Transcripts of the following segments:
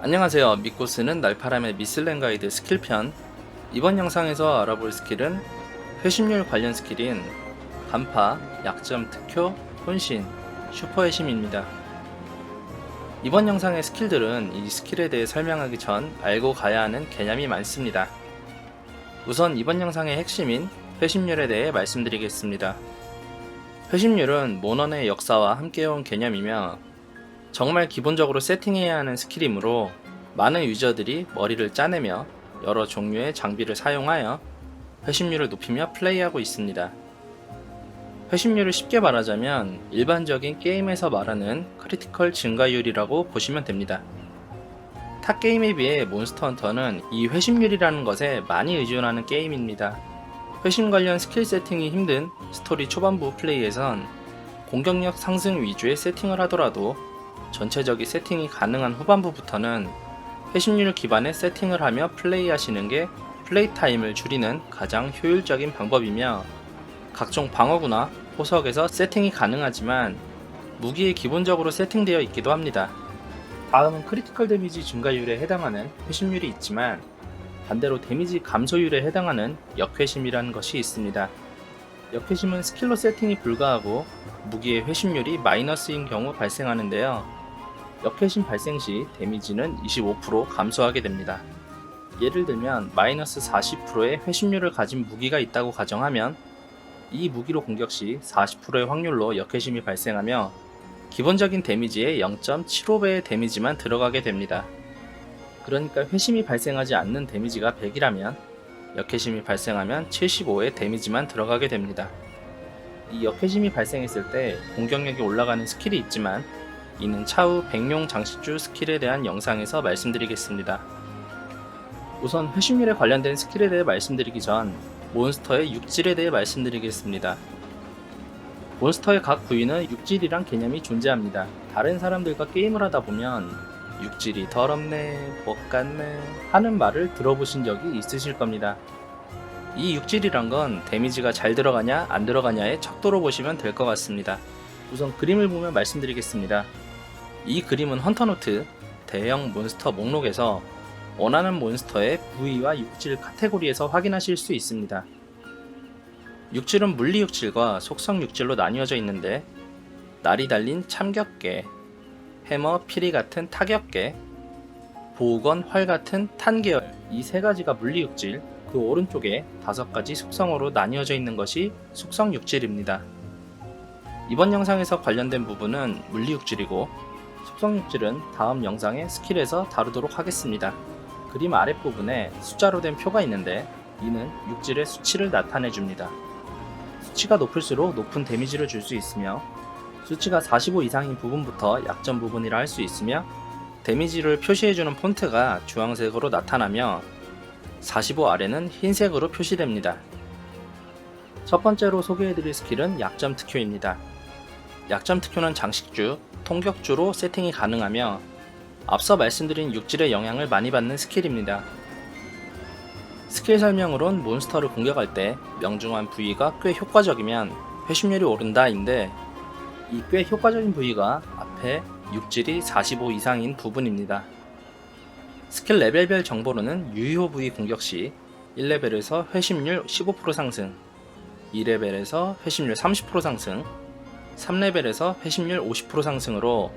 안녕하세요. 믿고 쓰는 날파람의 미슬랭 가이드 스킬편. 이번 영상에서 알아볼 스킬은 회심률 관련 스킬인 간파, 약점 특효, 혼신, 슈퍼회심입니다. 이번 영상의 스킬들은 이 스킬에 대해 설명하기 전 알고 가야 하는 개념이 많습니다. 우선 이번 영상의 핵심인 회심률에 대해 말씀드리겠습니다. 회심률은 모넌의 역사와 함께해온 개념이며 정말 기본적으로 세팅해야 하는 스킬이므로 많은 유저들이 머리를 짜내며 여러 종류의 장비를 사용하여 회심률을 높이며 플레이하고 있습니다. 회심률을 쉽게 말하자면 일반적인 게임에서 말하는 크리티컬 증가율이라고 보시면 됩니다. 타 게임에 비해 몬스터 헌터는 이 회심률이라는 것에 많이 의존하는 게임입니다. 회심 관련 스킬 세팅이 힘든 스토리 초반부 플레이에선 공격력 상승 위주의 세팅을 하더라도 전체적인 세팅이 가능한 후반부부터는 회심률 기반의 세팅을 하며 플레이하시는 게 플레이 타임을 줄이는 가장 효율적인 방법이며 각종 방어구나 호석에서 세팅이 가능하지만 무기에 기본적으로 세팅되어 있기도 합니다. 다음은 크리티컬 데미지 증가율에 해당하는 회심률이 있지만 반대로 데미지 감소율에 해당하는 역회심이라는 것이 있습니다. 역회심은 스킬로 세팅이 불가하고 무기의 회심률이 마이너스인 경우 발생하는데요. 역회심 발생 시 데미지는 25% 감소하게 됩니다. 예를 들면 마이너스 40%의 회심률을 가진 무기가 있다고 가정하면 이 무기로 공격 시 40%의 확률로 역회심이 발생하며 기본적인 데미지의 0.75배의 데미지만 들어가게 됩니다. 그러니까 회심이 발생하지 않는 데미지가 100이라면 역회심이 발생하면 75의 데미지만 들어가게 됩니다. 이 역회심이 발생했을 때 공격력이 올라가는 스킬이 있지만 이는 차후 백룡 장식주 스킬에 대한 영상에서 말씀드리겠습니다. 우선 회심률에 관련된 스킬에 대해 말씀드리기 전 몬스터의 육질에 대해 말씀드리겠습니다. 몬스터의 각 부위는 육질이란 개념이 존재합니다. 다른 사람들과 게임을 하다 보면 육질이 더럽네, 못 같네 하는 말을 들어보신 적이 있으실 겁니다. 이 육질이란 건 데미지가 잘 들어가냐 안 들어가냐의 척도로 보시면 될 것 같습니다. 우선 그림을 보면 말씀드리겠습니다. 이 그림은 헌터노트 대형 몬스터 목록에서 원하는 몬스터의 부위와 육질 카테고리에서 확인하실 수 있습니다. 육질은 물리 육질과 속성 육질로 나뉘어져 있는데 날이 달린 참격계, 해머, 피리 같은 타격계, 보건, 활 같은 탄계열 이 세 가지가 물리 육질, 그 오른쪽에 다섯 가지 속성으로 나뉘어져 있는 것이 속성 육질입니다. 이번 영상에서 관련된 부분은 물리 육질이고 속성 육질은 다음 영상의 스킬에서 다루도록 하겠습니다. 그림 아랫부분에 숫자로 된 표가 있는데 이는 육질의 수치를 나타내 줍니다. 수치가 높을수록 높은 데미지를 줄 수 있으며 수치가 45 이상인 부분부터 약점 부분이라 할 수 있으며 데미지를 표시해주는 폰트가 주황색으로 나타나며 45 아래는 흰색으로 표시됩니다. 첫 번째로 소개해드릴 스킬은 약점 특효입니다. 약점 특효는 장식주, 통격주로 세팅이 가능하며 앞서 말씀드린 육질의 영향을 많이 받는 스킬입니다. 스킬 설명으론 몬스터를 공격할 때 명중한 부위가 꽤 효과적이면 회심률이 오른다인데 이 꽤 효과적인 부위가 앞에 육질이 45 이상인 부분입니다. 스킬 레벨별 정보로는 유효 부위 공격 시 1레벨에서 회심률 15% 상승, 2레벨에서 회심률 30% 상승, 3레벨에서 회심률 50% 상승으로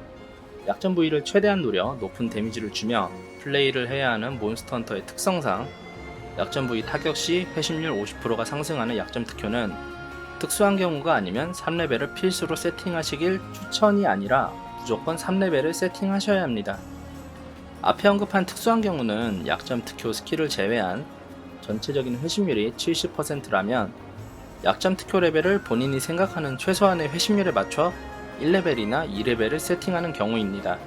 약점 부위를 최대한 노려 높은 데미지를 주며 플레이를 해야 하는 몬스터 헌터의 특성상 약점 부위 타격 시 회심률 50%가 상승하는 약점 특효는 특수한 경우가 아니면 3레벨을 필수로 세팅하시길 추천이 아니라 무조건 3레벨을 세팅하셔야 합니다. 앞에 언급한 특수한 경우는 약점 특효 스킬을 제외한 전체적인 회심률이 70%라면 약점 특효 레벨을 본인이 생각하는 최소한의 회심률에 맞춰 1레벨이나 2레벨을 세팅하는 경우입니다.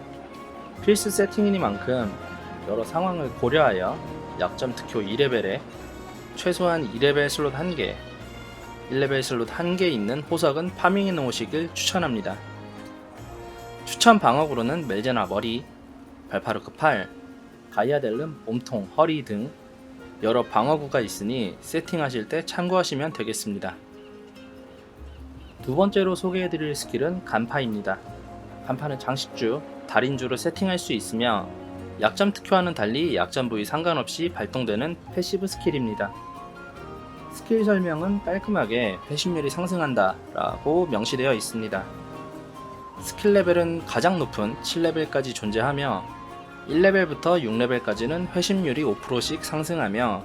필수 세팅이니만큼 여러 상황을 고려하여 약점 특효 2레벨에 최소한 2레벨 슬롯 1개, 1레벨 슬롯 1개 있는 호석은 파밍해 놓으시길 추천합니다. 추천 방어구로는 멜제나 머리, 발파르크 팔, 가이아델름 몸통, 허리 등 여러 방어구가 있으니 세팅하실 때 참고하시면 되겠습니다. 두 번째로 소개해드릴 스킬은 간파입니다. 간파는 장식주, 달인주로 세팅할 수 있으며 약점 특효와는 달리 약점 부위 상관없이 발동되는 패시브 스킬입니다. 스킬 설명은 깔끔하게 회심률이 상승한다 라고 명시되어 있습니다. 스킬 레벨은 가장 높은 7레벨까지 존재하며 1레벨부터 6레벨까지는 회심률이 5%씩 상승하며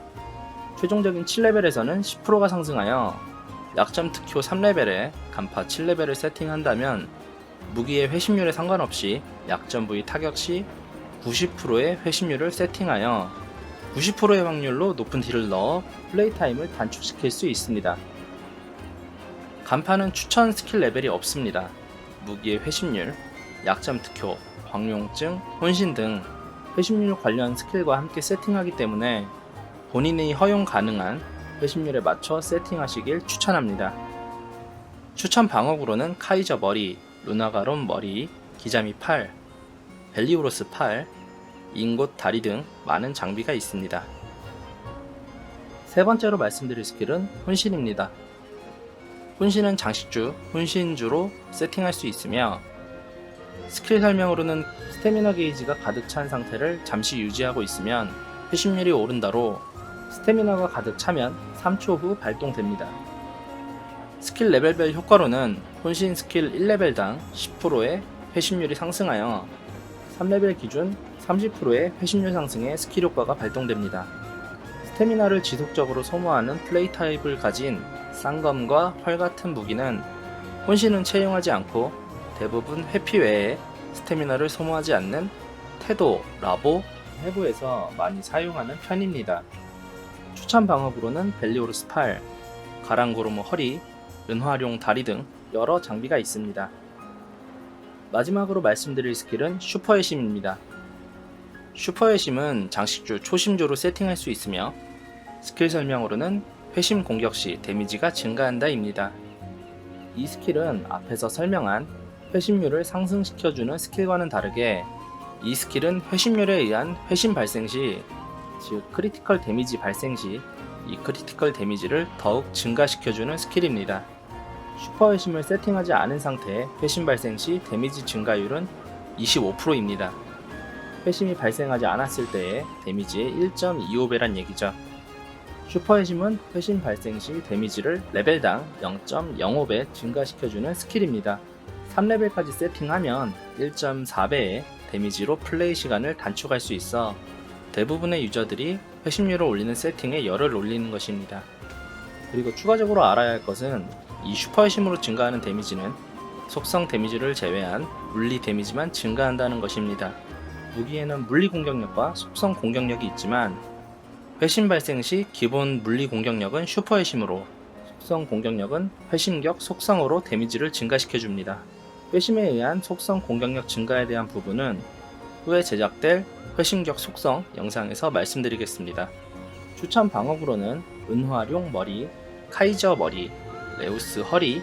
최종적인 7레벨에서는 10%가 상승하여 약점 특효 3레벨에 간파 7레벨을 세팅한다면 무기의 회심률에 상관없이 약점 부위 타격 시 90%의 회심률을 세팅하여 90%의 확률로 높은 딜을 넣어 플레이 타임을 단축시킬 수 있습니다. 간파는 추천 스킬 레벨이 없습니다. 무기의 회심률, 약점 특효, 광용증, 혼신 등 회심률 관련 스킬과 함께 세팅하기 때문에 본인이 허용 가능한 회심률에 맞춰 세팅하시길 추천합니다. 추천 방어구로는 카이저 머리, 루나가론 머리, 기자미 팔, 벨리오로스 팔, 인곳 다리 등 많은 장비가 있습니다. 세 번째로 말씀드릴 스킬은 혼신입니다. 혼신은 장식주, 혼신주로 세팅할 수 있으며 스킬 설명으로는 스태미나 게이지가 가득 찬 상태를 잠시 유지하고 있으면 회심률이 오른다로 스태미나가 가득 차면 3초 후 발동됩니다. 스킬 레벨별 효과로는 혼신 스킬 1레벨당 10%의 회심률이 상승하여 3레벨 기준 30%의 회심률 상승의 스킬 효과가 발동됩니다. 스태미나를 지속적으로 소모하는 플레이 타입을 가진 쌍검과 활 같은 무기는 혼신은 채용하지 않고 대부분 회피 외에 스태미나를 소모하지 않는 태도, 라보, 해부에서 많이 사용하는 편입니다. 추천 방어구로는 벨리오르스 팔, 가랑고르무 허리, 은화룡 다리 등 여러 장비가 있습니다. 마지막으로 말씀드릴 스킬은 슈퍼의 심입니다. 슈퍼의 심은 장식주 초심주로 세팅할 수 있으며 스킬 설명으로는 회심 공격 시 데미지가 증가한다입니다. 이 스킬은 앞에서 설명한 회심률을 상승시켜주는 스킬과는 다르게 이 스킬은 회심률에 의한 회심 발생 시, 즉 크리티컬 데미지 발생 시 이 크리티컬 데미지를 더욱 증가시켜주는 스킬입니다. 슈퍼 회심을 세팅하지 않은 상태에 회심 발생 시 데미지 증가율은 25%입니다. 회심이 발생하지 않았을 때의 데미지의 1.25배란 얘기죠. 슈퍼 회심은 회심 발생 시 데미지를 레벨당 0.05배 증가시켜주는 스킬입니다. 3레벨까지 세팅하면 1.4배의 데미지로 플레이 시간을 단축할 수 있어 대부분의 유저들이 회심률을 올리는 세팅에 열을 올리는 것입니다. 그리고 추가적으로 알아야 할 것은 이 슈퍼 회심으로 증가하는 데미지는 속성 데미지를 제외한 물리 데미지만 증가한다는 것입니다. 무기에는 물리 공격력과 속성 공격력이 있지만 회심 발생 시 기본 물리 공격력은 슈퍼 회심으로 속성 공격력은 회심격 속성으로 데미지를 증가시켜줍니다. 회심에 의한 속성 공격력 증가에 대한 부분은 후에 제작될 회심격 속성 영상에서 말씀드리겠습니다. 추천 방어구로는 은화룡 머리, 카이저 머리, 레우스 허리,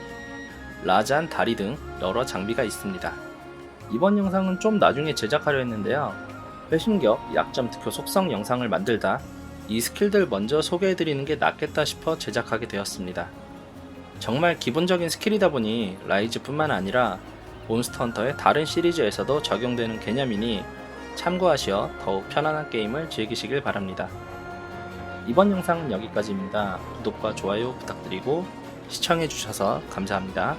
라잔 다리 등 여러 장비가 있습니다. 이번 영상은 좀 나중에 제작하려 했는데요. 회심격 약점 특효 속성 영상을 만들다 이 스킬들 먼저 소개해드리는 게 낫겠다 싶어 제작하게 되었습니다. 정말 기본적인 스킬이다 보니 라이즈뿐만 아니라 몬스터 헌터의 다른 시리즈에서도 적용되는 개념이니 참고하시어 더욱 편안한 게임을 즐기시길 바랍니다. 이번 영상은 여기까지입니다. 구독과 좋아요 부탁드리고 시청해주셔서 감사합니다.